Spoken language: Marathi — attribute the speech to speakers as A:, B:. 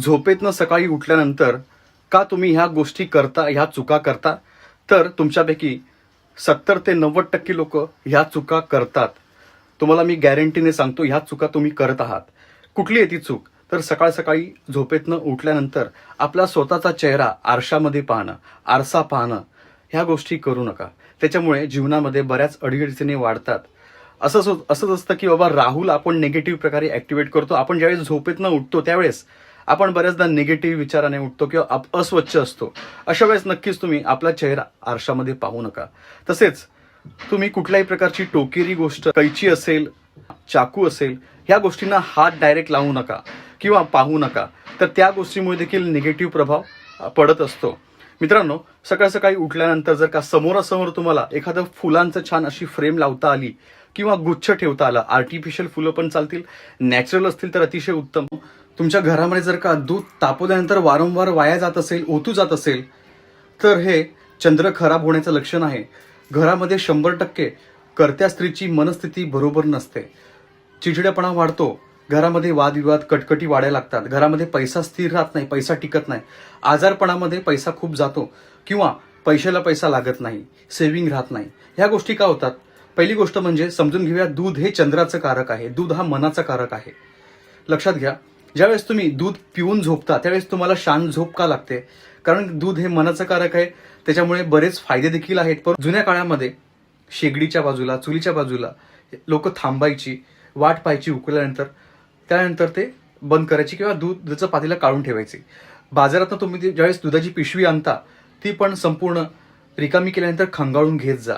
A: झोपेतनं सकाळी उठल्यानंतर का तुम्ही ह्या गोष्टी करता ह्या चुका करता? तर तुमच्यापैकी सत्तर ते नव्वद टक्के लोक ह्या चुका करतात. तुम्हाला मी गॅरंटीने सांगतो ह्या चुका तुम्ही करत आहात. कुठली आहे ती चूक? तर सकाळ सकाळी झोपेतनं उठल्यानंतर आपला स्वतःचा चेहरा आरशामध्ये पाहणं आरसा पाहणं ह्या गोष्टी करू नका. त्याच्यामुळे जीवनामध्ये बऱ्याच अडीअडचणी वाढतात. असं असंच असतं की बाबा राहुल आपण निगेटिव्ह प्रकारे ऍक्टिव्हेट करतो. आपण ज्यावेळेस झोपेतनं उठतो त्यावेळेस आपण बऱ्याचदा निगेटिव्ह विचाराने उठतो किंवा अस्वच्छ असतो. अशा वेळेस नक्कीच तुम्ही आपला चेहरा आरशामध्ये पाहू नका. तसेच तुम्ही कुठल्याही प्रकारची टोकेरी गोष्ट कैची असेल चाकू असेल ह्या गोष्टींना हात डायरेक्ट लावू नका किंवा पाहू नका. तर त्या गोष्टीमुळे देखील निगेटिव्ह प्रभाव पडत असतो. मित्रांनो सकाळ सकाळी उठल्यानंतर जर का समोरासमोर तुम्हाला एखादं फुलांचं छान अशी फ्रेम लावता आली किंवा गुच्छ ठेवता आला आर्टिफिशियल फुलं पण चालतील नॅचरल असतील तर अतिशय उत्तम. तुमच्या घरामध्ये जर का दूध तापवल्यानंतर वारंवार वाया जात असेल ओतू जात असेल तर हे चंद्र खराब होण्याचं लक्षण आहे. घरामध्ये शंभर टक्के करत्या स्त्रीची मनस्थिती बरोबर नसते. चिडचिडेपणा वाढतो. घरामध्ये वादविवाद कटकटी वाढायला लागतात. घरामध्ये पैसा स्थिर राहत नाही पैसा टिकत नाही. आजारपणामध्ये पैसा खूप जातो किंवा पैशाला पैसा लागत नाही सेव्हिंग राहत नाही. ह्या गोष्टी का होतात? पहिली गोष्ट म्हणजे समजून घेऊया दूध हे चंद्राचं कारक आहे. दूध हा मनाचा कारक आहे. लक्षात घ्या ज्यावेळेस तुम्ही दूध पिऊन झोपता त्यावेळेस तुम्हाला शांत झोप का लागते? कारण दूध हे मनाचं कारक आहे त्याच्यामुळे बरेच फायदे देखील आहेत. पण जुन्या काळामध्ये शेगडीच्या बाजूला चुलीच्या बाजूला लोक थांबायची वाट पाहायची उकळल्यानंतर त्यानंतर ते बंद करायची किंवा दूधचं पातीला काढून ठेवायचे. बाजारात तुम्ही ज्यावेळेस दुधाची पिशवी आणता ती पण संपूर्ण रिकामी केल्यानंतर खंगाळून घेत जा.